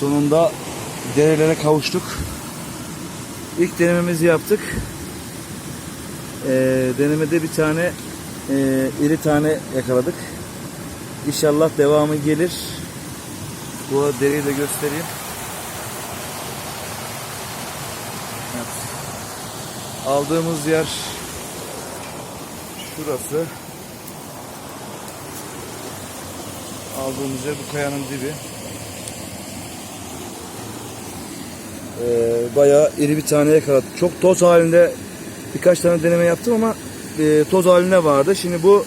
Sonunda derelere kavuştuk. İlk denememizi yaptık. Ee, denemede bir tane e, iri tane yakaladık. İnşallah devamı gelir. Bu dereyi de göstereyim. Evet. Aldığımız yer şurası. Aldığımız yer bu kayanın dibi. Ee, bayağı iri bir tane yakaladık. Çok toz halinde birkaç tane deneme yaptım ama e, toz halinde vardı. Şimdi bu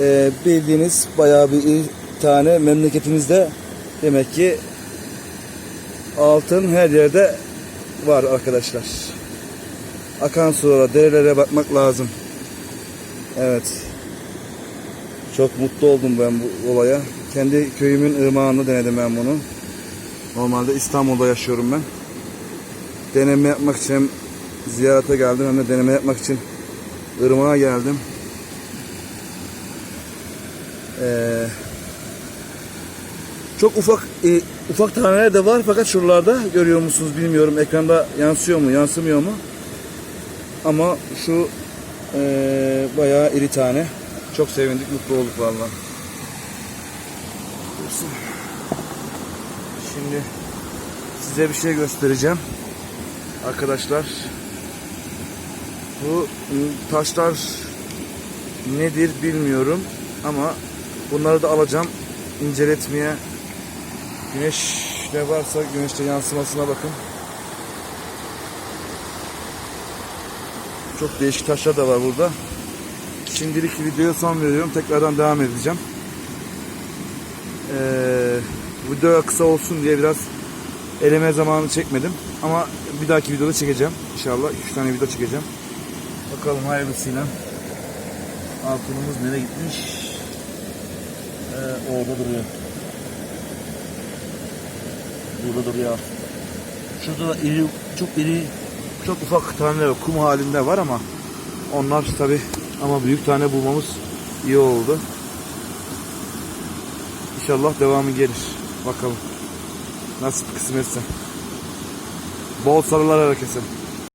e, bildiğiniz bayağı bir iri tane memleketimizde demek ki altın her yerde var arkadaşlar. Akan sulara, derelere bakmak lazım. Evet. Çok mutlu oldum ben bu olaya. Kendi köyümün ırmağında denedim ben bunu. Normalde İstanbul'da yaşıyorum ben. Deneme yapmak için hem ziyarete geldim hem de deneme yapmak için ırmağa geldim. Ee, çok ufak e, ufak taneler de var fakat şuralarda görüyor musunuz bilmiyorum ekranda yansıyor mu yansımıyor mu ama şu e, bayağı iri tane çok sevindik mutlu olduk vallahi. Dursun. Şimdi size bir şey göstereceğim. Arkadaşlar bu taşlar nedir bilmiyorum ama bunları da alacağım. İnceletmeye. Güneş ne varsa güneşte yansımasına bakın. Çok değişik taşlar da var burada. Şimdilik videoya son veriyorum. Tekrardan devam edeceğim ee, video kısa olsun diye biraz eleme zamanı çekmedim. Ama bir dahaki videoda çekeceğim. İnşallah 3 tane video çekeceğim. Bakalım hayırlısıyla. Altınımız nereye gitmiş? Ee, orada duruyor. Burada duruyor. Şurada da iri çok iri çok ufak taneler kum halinde var ama onlar tabi ama büyük tane bulmamız iyi oldu İnşallah devamı gelir. Bakalım. Nasip kısmetse. Bol sarılar herkese